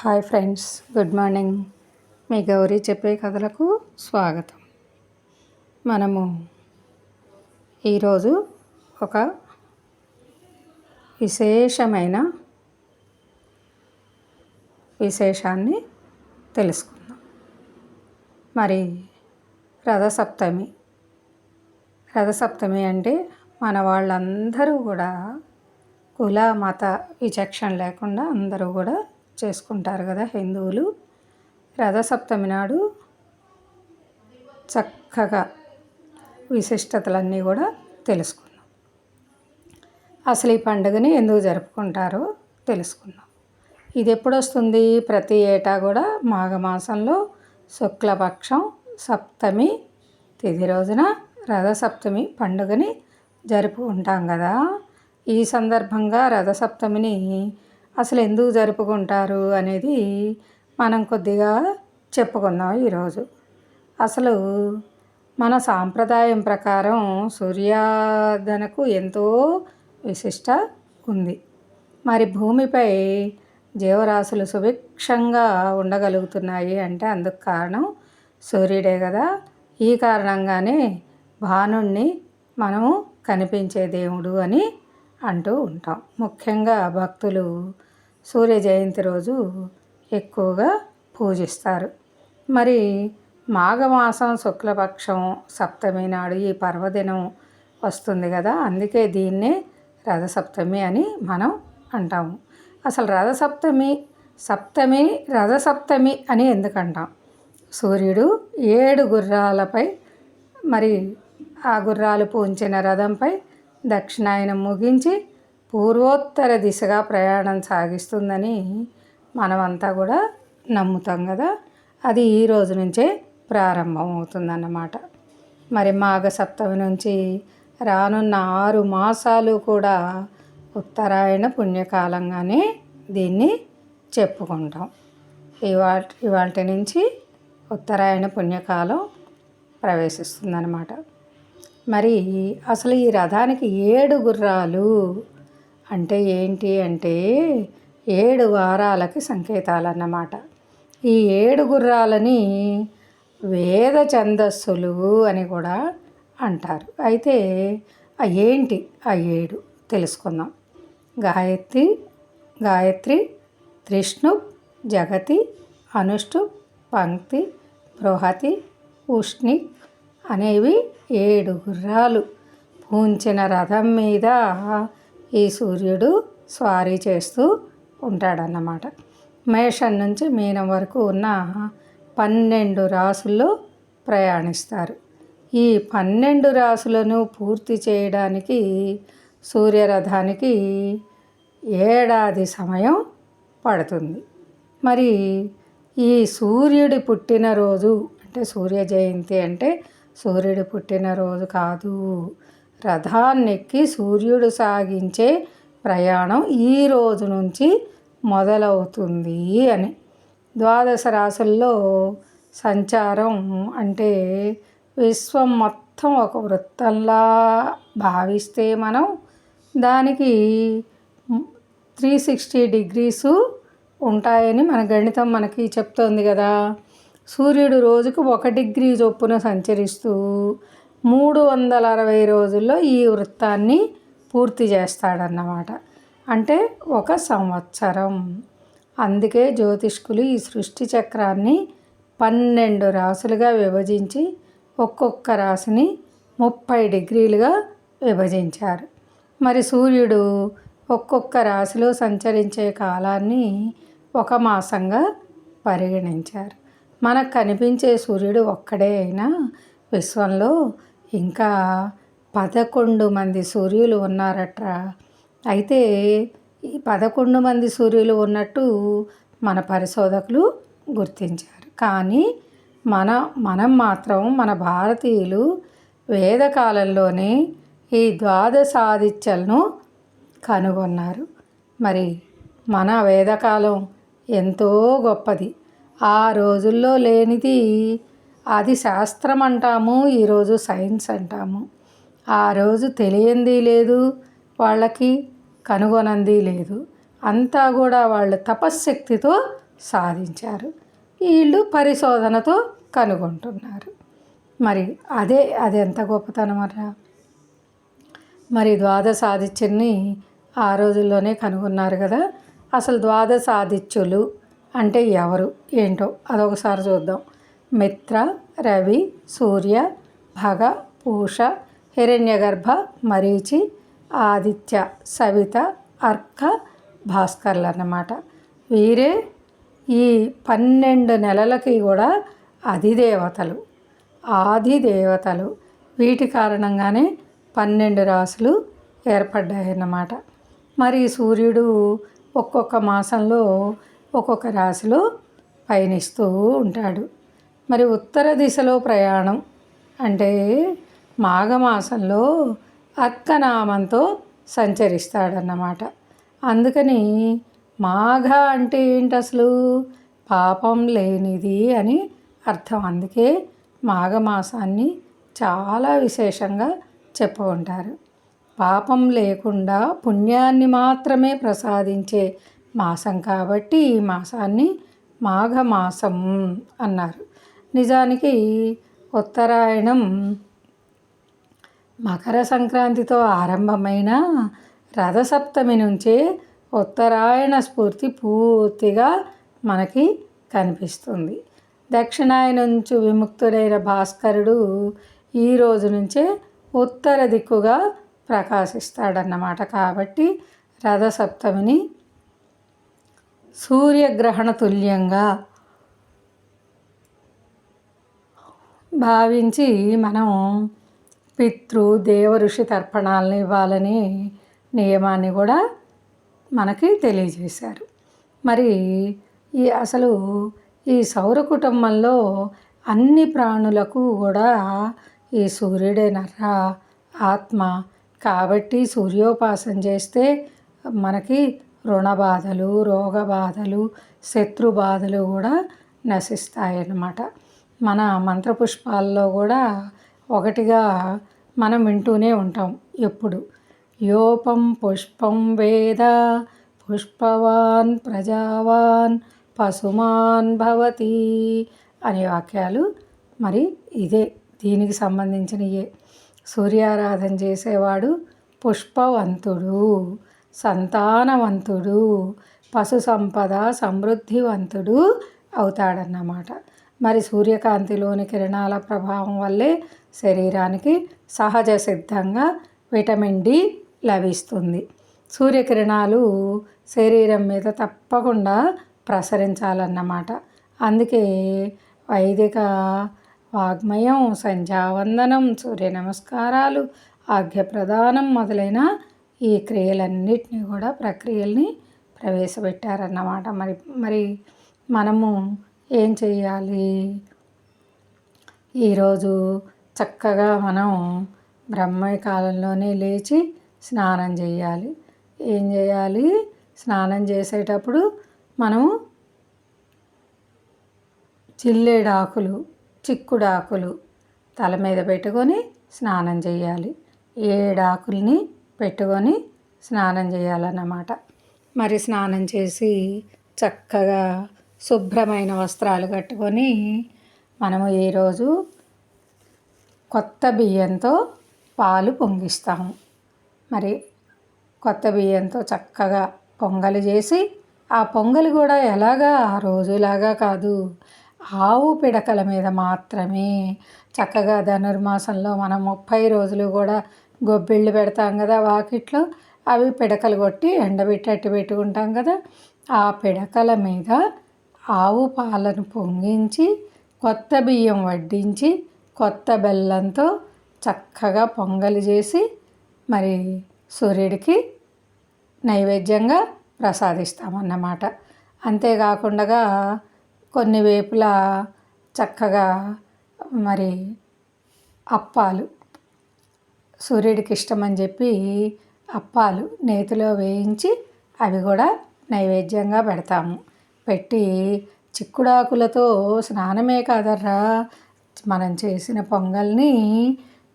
Hi friends good morning. మీ గౌరీ చెప్పే కథలకు స్వాగతం. మనము ఈరోజు ఒక విశేషమైన విశేషాన్ని తెలుసుకుందాం. మరి రథసప్తమి. రథసప్తమి అంటే మన వాళ్ళందరూ కూడా కుల మత విచక్షణ లేకుండా అందరూ కూడా చేసుకుంటారు కదా హిందువులు. రథసప్తమి నాడు చక్కగా విశిష్టతలన్నీ కూడా తెలుసుకున్నాం. అసలు ఈ పండుగని ఎందుకు జరుపుకుంటారో తెలుసుకున్నాం. ఇది ఎప్పుడు వస్తుంది ప్రతి ఏటా కూడా మాఘమాసంలో శుక్లపక్షం సప్తమి తిది రోజున రథసప్తమి పండుగని జరుపుకుంటాం కదా. ఈ సందర్భంగా రథసప్తమిని అసలు ఎందుకు జరుపుకుంటారు అనేది మనం కొద్దిగా చెప్పుకుందాం ఈరోజు. అసలు మన సాంప్రదాయం ప్రకారం సూర్యాదనకు ఎంతో విశిష్ట ఉంది. మరి భూమిపై జీవరాశులు సుభిక్షంగా ఉండగలుగుతున్నాయి అంటే అందుకు కారణం సూర్యుడే కదా. ఈ కారణంగానే భానుణ్ణి మనము కనిపించే దేవుడు అని అంటూ ఉంటాం. ముఖ్యంగా భక్తులు సూర్య జయంతి రోజు ఎక్కువగా పూజిస్తారు. మరి మాఘమాసం శుక్లపక్షం సప్తమి నాడు ఈ పర్వదినం వస్తుంది కదా అందుకే దీన్నే రథసప్తమి అని మనం అంటాము. అసలు రథసప్తమి సప్తమి రథసప్తమి అని ఎందుకంటాం? సూర్యుడు ఏడు గుర్రాలపై మరి ఆ గుర్రాలు పూంచిన రథంపై దక్షిణాయనం ముగించి పూర్వోత్తర దిశగా ప్రయాణం సాగిస్తుందని మనమంతా కూడా నమ్ముతాం కదా. అది ఈ రోజు నుంచే ప్రారంభం అవుతుందన్నమాట మరి మాఘ సప్తమి నుంచి రానున్న ఆరు మాసాలు కూడా ఉత్తరాయణ పుణ్యకాలంగానే దీన్ని చెప్పుకుంటాం. ఇవాళ ఇవాటి నుంచి ఉత్తరాయణ పుణ్యకాలం ప్రవేశిస్తుందన్నమాట. మరి అసలు ఈ రథానికి ఏడు గుర్రాలు అంటే ఏంటి అంటే ఏడు వారాలకి సంకేతాలు అన్నమాట ఈ ఏడు గుర్రాలని వేద ఛందస్సులు అని కూడా అంటారు. అయితే ఆ ఏంటి ఆ ఏడు తెలుసుకుందాం. గాయత్రి గాయత్రి త్రిష్ణు జగతి అనుష్టు పంక్తి బృహతి ఉష్ణి అనేవి ఏడు గుర్రాలు. పూంచిన రథం మీద ఈ సూర్యుడు స్వారీ చేస్తూ ఉంటాడన్నమాట. మేషం నుంచి మీనం వరకు ఉన్న పన్నెండు రాసుల్లో ప్రయాణిస్తారు. ఈ పన్నెండు రాసులను పూర్తి చేయడానికి సూర్యరథానికి ఏడాది సమయం పడుతుంది. మరి ఈ సూర్యుడి పుట్టినరోజు అంటే సూర్య జయంతి అంటే సూర్యుడి పుట్టినరోజు కాదు. రథాన్నెక్కి సూర్యుడు సాగించే ప్రయాణం ఈ రోజు నుంచి మొదలవుతుంది అని. ద్వాదశ రాసుల్లో సంచారం అంటే విశ్వం మొత్తం ఒక వృత్తంలా భావిస్తే మనం దానికి త్రీ సిక్స్టీ డిగ్రీసు ఉంటాయని మన గణితం మనకి చెప్తోంది కదా. సూర్యుడు రోజుకు ఒక డిగ్రీ చొప్పున సంచరిస్తూ మూడు వందల అరవై రోజుల్లో ఈ వృత్తాన్ని పూర్తి చేస్తాడన్నమాట. అంటే ఒక సంవత్సరం. అందుకే జ్యోతిష్కులు ఈ సృష్టి చక్రాన్ని పన్నెండు రాసులుగా విభజించి ఒక్కొక్క రాశిని ముప్పై డిగ్రీలుగా విభజించారు. మరి సూర్యుడు ఒక్కొక్క రాశిలో సంచరించే కాలాన్ని ఒక మాసంగా పరిగణించారు. మనకు కనిపించే సూర్యుడు ఒక్కడే అయినా విశ్వంలో ఇంకా పదకొండు మంది సూర్యులు ఉన్నారట అయితే ఈ పదకొండు మంది సూర్యులు ఉన్నట్టు మన పరిశోధకులు గుర్తించారు. కానీ మన మనం మాత్రం మన భారతీయులు వేదకాలంలోనే ఈ ద్వాదశాదిత్యలను కనుగొన్నారు. మరి మన వేదకాలం ఎంతో గొప్పది. ఆ రోజుల్లో లేనిది అది శాస్త్రం అంటాము ఈరోజు సైన్స్ అంటాము. ఆ రోజు తెలియంది లేదు వాళ్ళకి కనుగొనంది లేదు. అంతా కూడా వాళ్ళు తపశ్శక్తితో సాధించారు. వీళ్ళు పరిశోధనతో కనుగొంటున్నారు. మరి అదే అది ఎంత గొప్పతనమరా మరి ద్వాదశ ఆదిత్యుని ఆ రోజుల్లోనే కనుగొన్నారు కదా. అసలు ద్వాదశ ఆదిత్యులు అంటే ఎవరు? ఏంటో అదొకసారి చూద్దాం. మిత్ర రవి సూర్య భగ పూష హిరణ్యగర్భ మరీచి ఆదిత్య సవిత అర్క భాస్కర్లు అన్నమాట. వీరే ఈ పన్నెండు నెలలకి కూడా అధిదేవతలు. ఆదిదేవతలు. వీటి కారణంగానే పన్నెండు రాసులు ఏర్పడ్డాయన్నమాట. మరి సూర్యుడు ఒక్కొక్క మాసంలో ఒక్కొక్క రాశిలో పయనిస్తూ ఉంటాడు. మరి ఉత్తర దిశలో ప్రయాణం అంటే మాఘమాసంలో అక్కనామంతో సంచరిస్తాడన్నమాట. అందుకని మాఘ అంటే ఏంటి అసలు? పాపం లేనిది అని అర్థం. అందుకే మాఘమాసాన్ని చాలా విశేషంగా చెప్పుకుంటారు. పాపం లేకుండా పుణ్యాన్ని మాత్రమే ప్రసాదించే మాసం కాబట్టి ఈ మాసాన్ని మాఘమాసం అన్నారు. నిజానికి ఉత్తరాయణం మకర సంక్రాంతితో ఆరంభమైన రథసప్తమి నుంచే ఉత్తరాయణ స్ఫూర్తి పూర్తిగా మనకి కనిపిస్తుంది. దక్షిణాయ నుంచి విముక్తుడైన భాస్కరుడు ఈ రోజు నుంచే ఉత్తర దిక్కుగా ప్రకాశిస్తాడన్నమాట. కాబట్టి రథసప్తమిని సూర్యగ్రహణ తుల్యంగా భావించి మనం పితృ దేవ ఋషి తర్పణాలను ఇవ్వాలని నియమాన్ని కూడా మనకి తెలియజేశారు. మరి ఈ అసలు ఈ సౌర కుటుంబంలో అన్ని ప్రాణులకు కూడా ఈ సూర్యుడే నర్ర ఆత్మ. కాబట్టి సూర్యోపాసన చేస్తే మనకి రుణ బాధలు రోగ బాధలు శత్రు బాధలు కూడా నశిస్తాయన్నమాట. మన మంత్రపుష్పాల్లో కూడా ఒకటిగా మనం వింటూనే ఉంటాం ఎప్పుడు. యోపం పుష్పం వేద పుష్పవాన్ ప్రజావాన్ పశుమాన్ భవతి అనే వాక్యాలు మరి ఇదే దీనికి సంబంధించినయే సూర్యారాధన చేసేవాడు పుష్పవంతుడు సంతానవంతుడు పశు సంపద సమృద్ధివంతుడు అవుతాడన్నమాట. మరి సూర్యకాంతిలోని కిరణాల ప్రభావం వల్లే శరీరానికి సహజ సిద్ధంగా విటమిన్ డి లభిస్తుంది. సూర్యకిరణాలు శరీరం మీద తప్పకుండా ప్రసరించాలన్నమాట. అందుకే వైదిక వాగ్మయం సంధ్యావందనం సూర్య నమస్కారాలు ఆజ్ఞ ప్రదానం మొదలైన ఈ క్రియలన్నిటినీ కూడా ప్రక్రియల్ని ప్రవేశపెట్టారన్నమాట. మరి మరి మనము ఏం చేయాలి ఈరోజు చక్కగా మనం బ్రహ్మయ్య కాలంలోనే లేచి స్నానం చేయాలి ఏం చేయాలి స్నానం చేసేటప్పుడు మనము చిల్లేడాకులు చిక్కుడాకులు తల మీద పెట్టుకొని స్నానం చేయాలి ఏడాకుల్ని పెట్టుకొని స్నానం చేయాలన్నమాట మరి స్నానం చేసి చక్కగా శుభ్రమైన వస్త్రాలు కట్టుకొని మనము ఈరోజు కొత్త బియ్యంతో పాలు పొంగిస్తాము. మరి కొత్త బియ్యంతో చక్కగా పొంగలి చేసి ఆ పొంగలి కూడా ఎలాగా ఆ రోజులాగా కాదు ఆవు పిడకల మీద మాత్రమే చక్కగా ధనుర్మాసంలో మనం ముప్పై రోజులు కూడా గొబ్బిళ్ళు పెడతాం కదా వాకిట్లో అవి పిడకలు కొట్టి ఎండబెట్టి పెట్టుకుంటాం కదా. ఆ పిడకల మీద ఆవు పాలను పొంగించి కొత్త బియ్యం వడ్డించి కొత్త బెల్లంతో చక్కగా పొంగలి చేసి మరి సూర్యుడికి నైవేద్యంగా ప్రసాదిస్తామన్నమాట. అంతేకాకుండా కొన్ని వేపులా చక్కగా మరి అప్పాలు సూర్యుడికి ఇష్టమని చెప్పి అప్పాలు నేతిలో వేయించి అవి కూడా నైవేద్యంగా పెడతాము. పెట్టి చిక్కుడాకులతో స్నానమే కాదర్రా. మనం చేసిన పొంగల్ని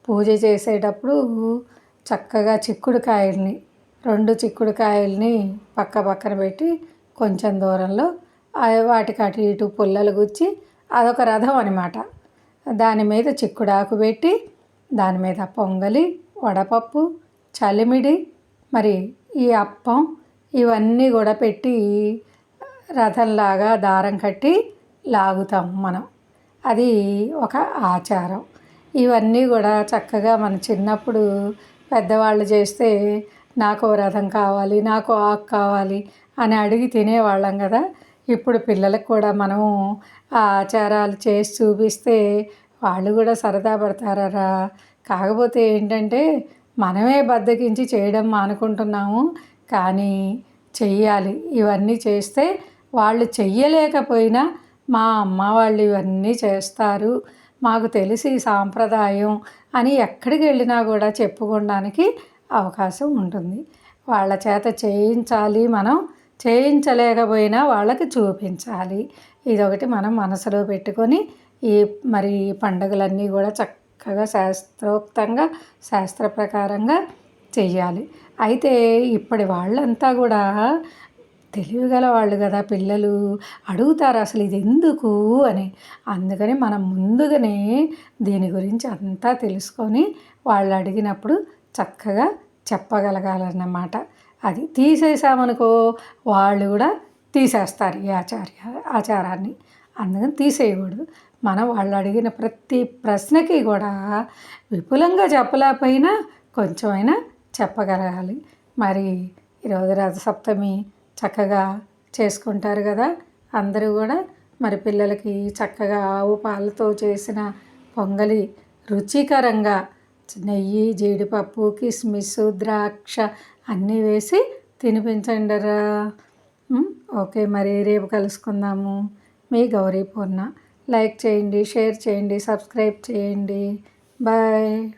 పూజ చేసేటప్పుడు చక్కగా చిక్కుడుకాయల్ని రెండు చిక్కుడుకాయల్ని పక్క పక్కన పెట్టి కొంచెం దూరంలో వాటికి అటు ఇటు పుల్లలు గుచ్చి అదొక రథం అనమాట దాని మీద చిక్కుడాకు పెట్టి దాని మీద పొంగలి వడపప్పు చలిమిడి మరి ఈ అప్పం ఇవన్నీ కూడా పెట్టి రథంలాగా దారం కట్టి లాగుతాం మనం. అది ఒక ఆచారం. ఇవన్నీ కూడా చక్కగా మన చిన్నప్పుడు పెద్దవాళ్ళు చేస్తే నాకు రథం కావాలి నాకు ఆకు కావాలి అని అడిగి తినేవాళ్ళం కదా. ఇప్పుడు పిల్లలకు కూడా మనము ఆ ఆచారాలు చేసి చూపిస్తే వాళ్ళు కూడా సరదా పడతారా కాకపోతే ఏంటంటే మనమే బద్దకించి చేయడం మానుకుంటున్నాము. కానీ చెయ్యాలి. ఇవన్నీ చేస్తే వాళ్ళు చెయ్యలేకపోయినా మా అమ్మ వాళ్ళు ఇవన్నీ చేస్తారు. మాకు తెలిసి సాంప్రదాయం అని ఎక్కడికి వెళ్ళినా కూడా చెప్పుకోవడానికి అవకాశం ఉంటుంది. వాళ్ళ చేత చేయించాలి మనం చేయించలేకపోయినా వాళ్ళకి చూపించాలి. ఇదొకటి మనం మనసులో పెట్టుకొని ఈ మరి పండుగలన్నీ కూడా చక్కగా శాస్త్రోక్తంగా శాస్త్ర ప్రకారంగా చెయ్యాలి. అయితే ఇప్పటి వాళ్ళంతా కూడా తెలివిగల వాళ్ళు కదా పిల్లలు. అడుగుతారు అసలు ఇది ఎందుకు అని. అందుకని మనం ముందుగానే దీని గురించి అంతా తెలుసుకొని వాళ్ళు అడిగినప్పుడు చక్కగా చెప్పగలగాలన్నమాట. అది తీసేసామనుకో వాళ్ళు కూడా తీసేస్తారు ఈ ఆచార్య ఆచారాన్ని. అందుకని తీసేయకూడదు. మనం వాళ్ళు అడిగిన ప్రతి ప్రశ్నకి కూడా విపులంగా చెప్పలేకపోయినా కొంచెమైనా చెప్పగలగాలి. మరి ఈరోజు రథసప్తమి చక్కగా చేసుకుంటారు కదా. అందరూ కూడా మరి పిల్లలకి చక్కగా ఆవు పాలతో చేసిన పొంగలి రుచికరంగా నెయ్యి జీడిపప్పు కిస్మిస్ ద్రాక్ష అన్నీ వేసి తినిపించండి రా. ఓకే మరి రేపు కలుసుకుందాము. మీ గౌరీ పూర్ణ. లైక్ చేయండి షేర్ చేయండి సబ్స్క్రైబ్ చేయండి. బాయ్.